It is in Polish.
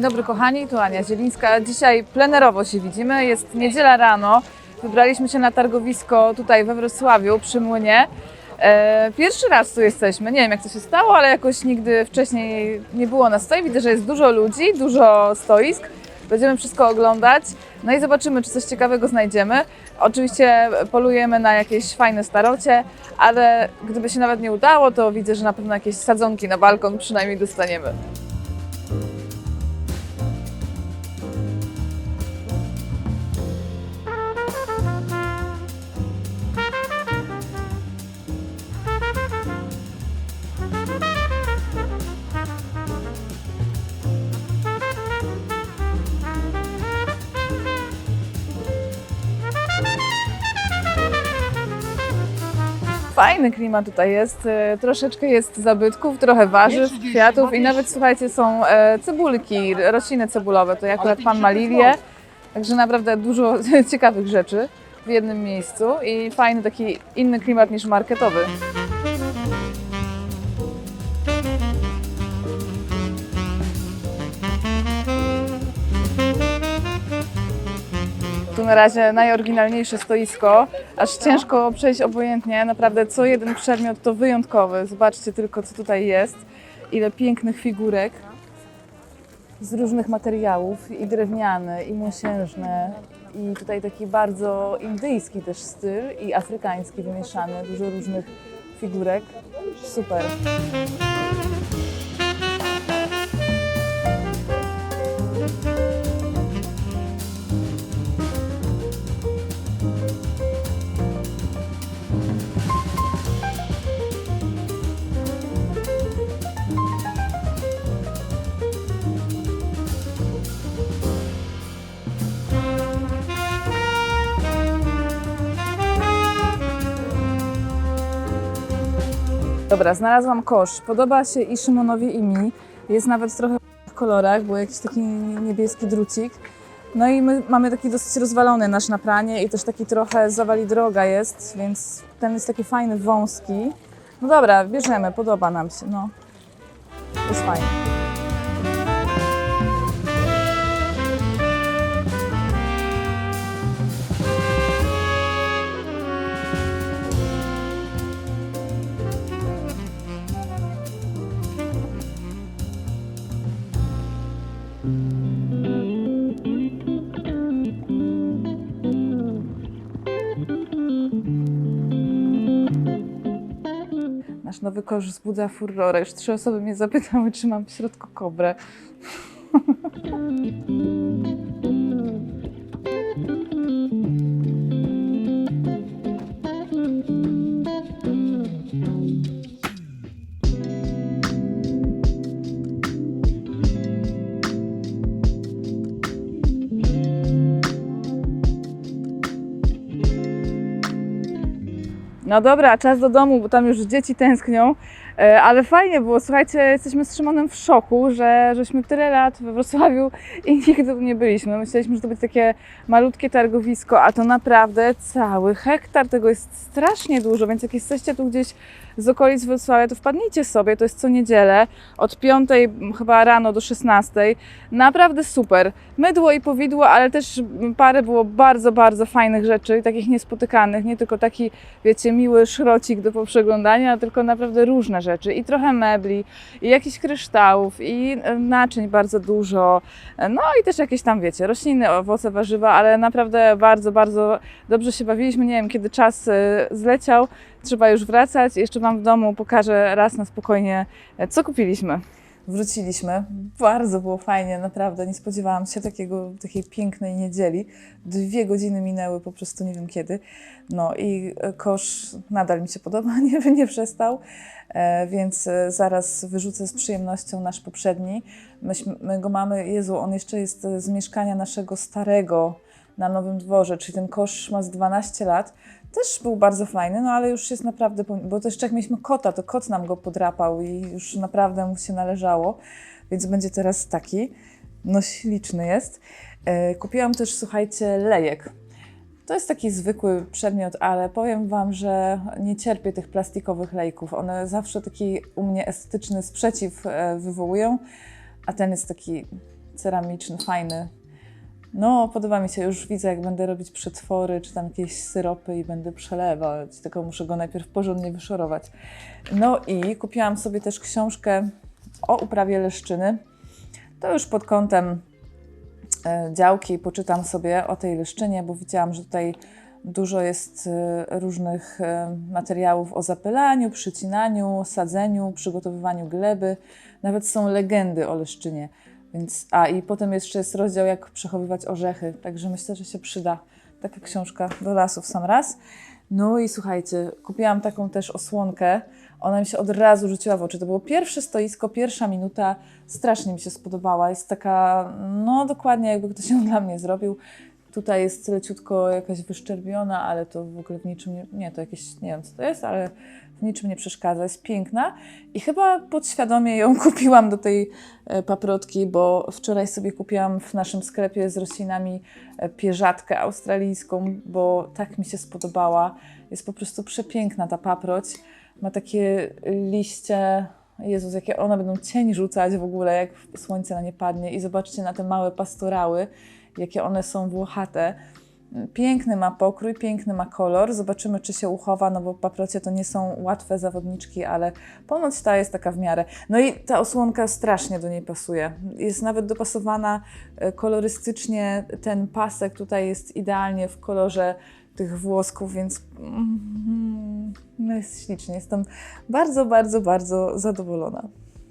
Dzień dobry kochani, tu Ania Zielińska. Dzisiaj plenerowo się widzimy, jest niedziela rano. Wybraliśmy się na targowisko tutaj we Wrocławiu przy Młynie. E, Pierwszy raz tu jesteśmy, nie wiem jak to się stało, ale jakoś nigdy wcześniej nie było nas tutaj. Widzę, że jest dużo ludzi, dużo stoisk. Będziemy wszystko oglądać, no i zobaczymy, czy coś ciekawego znajdziemy. Oczywiście polujemy na jakieś fajne starocie, ale gdyby się nawet nie udało, to widzę, że na pewno jakieś sadzonki na balkon przynajmniej dostaniemy. Fajny klimat tutaj jest, e, troszeczkę jest zabytków, trochę warzyw, kwiatów i nawet słuchajcie są e, cebulki, rośliny cebulowe, to akurat pan ma lilię, także naprawdę dużo ciekawych rzeczy w jednym miejscu i fajny taki inny klimat niż marketowy. Na razie najoryginalniejsze stoisko, aż ciężko przejść obojętnie. Naprawdę co jeden przedmiot to wyjątkowy. Zobaczcie tylko, co tutaj jest. Ile pięknych figurek z różnych materiałów, i drewniane, i mosiężne. I tutaj taki bardzo indyjski też styl i afrykański wymieszany. Dużo różnych figurek. Super. Dobra, znalazłam kosz. Podoba się i Szymonowi i mi. Jest nawet trochę w kolorach, bo jakiś taki niebieski drucik. No i my mamy taki dosyć rozwalony nasz na pranie i też taki trochę zawali droga jest, więc ten jest taki fajny, wąski. No dobra, bierzemy, podoba nam się, no. Jest fajny. Nasz nowy kosz wzbudza furorę. Już trzy osoby mnie zapytały, czy mam w środku kobrę. No dobra, czas do domu, bo tam już dzieci tęsknią. E, Ale fajnie było, słuchajcie, jesteśmy z Szymonem w szoku, że żeśmy tyle lat we Wrocławiu i nigdy tu nie byliśmy. Myśleliśmy, że to będzie takie malutkie targowisko, a to naprawdę cały hektar, tego jest strasznie dużo, więc jak jesteście tu gdzieś z okolic Wrocławia, to wpadnijcie sobie, to jest co niedzielę, od 5 chyba rano do 16. Naprawdę super. Mydło i powidło, ale też parę było bardzo, bardzo fajnych rzeczy, takich niespotykanych, nie tylko taki, wiecie, miły szrocik do poprzeglądania, tylko naprawdę różne rzeczy i trochę mebli, i jakichś kryształów, i e, naczyń bardzo dużo, no i też jakieś tam, wiecie, rośliny, owoce, warzywa, ale naprawdę bardzo, bardzo dobrze się bawiliśmy. Nie wiem, kiedy czas e, zleciał, trzeba już wracać. Jeszcze Wam w domu pokażę raz na spokojnie, e, co kupiliśmy. Wróciliśmy. Bardzo było fajnie, naprawdę. Nie spodziewałam się takiego, takiej pięknej niedzieli. Dwie godziny minęły po prostu nie wiem kiedy. No i e, kosz nadal mi się podoba, nie, nie przestał, e, więc e, zaraz wyrzucę z przyjemnością nasz poprzedni. Myśmy, my go mamy, Jezu, on jeszcze jest z mieszkania naszego starego na Nowym Dworze, czyli ten kosz ma z 12 lat. Też był bardzo fajny, no ale już jest naprawdę, bo też jak mieliśmy kota, to kot nam go podrapał i już naprawdę mu się należało, więc będzie teraz taki. No śliczny jest. E, Kupiłam też, słuchajcie, lejek. To jest taki zwykły przedmiot, ale powiem Wam, że nie cierpię tych plastikowych lejków. One zawsze taki u mnie estetyczny sprzeciw e, wywołują, a ten jest taki ceramiczny, fajny. No, podoba mi się, już widzę, jak będę robić przetwory, czy tam jakieś syropy i będę przelewać, tylko muszę go najpierw porządnie wyszorować. No i kupiłam sobie też książkę o uprawie leszczyny. To już pod kątem e, działki poczytam sobie o tej leszczynie, bo widziałam, że tutaj dużo jest e, różnych e, materiałów o zapylaniu, przycinaniu, sadzeniu, przygotowywaniu gleby. Nawet są legendy o leszczynie. Więc, a i potem jeszcze jest rozdział, jak przechowywać orzechy. Także myślę, że się przyda taka książka do lasu w sam raz. No i słuchajcie, kupiłam taką też osłonkę. Ona mi się od razu rzuciła w oczy. To było pierwsze stoisko, pierwsza minuta. Strasznie mi się spodobała. Jest taka, no dokładnie jakby ktoś ją dla mnie zrobił. Tutaj jest leciutko jakaś wyszczerbiona, ale to w ogóle w niczym nie, nie, to jakieś, nie wiem co to jest, ale w niczym nie przeszkadza. Jest piękna i chyba podświadomie ją kupiłam do tej e, paprotki, bo wczoraj sobie kupiłam w naszym sklepie z roślinami e, pierzatkę australijską, bo tak mi się spodobała. Jest po prostu przepiękna ta paproć. Ma takie liście, Jezus, jakie one będą cień rzucać w ogóle, jak słońce na nie padnie. I zobaczcie na te małe pastorały, jakie one są włochate. Piękny ma pokrój, piękny ma kolor. Zobaczymy, czy się uchowa, no bo paprocie to nie są łatwe zawodniczki, ale ponoć ta jest taka w miarę. No i ta osłonka strasznie do niej pasuje. Jest nawet dopasowana e, kolorystycznie. Ten pasek tutaj jest idealnie w kolorze tych włosków, więc mm, no jest ślicznie. Jestem bardzo, bardzo, bardzo zadowolona.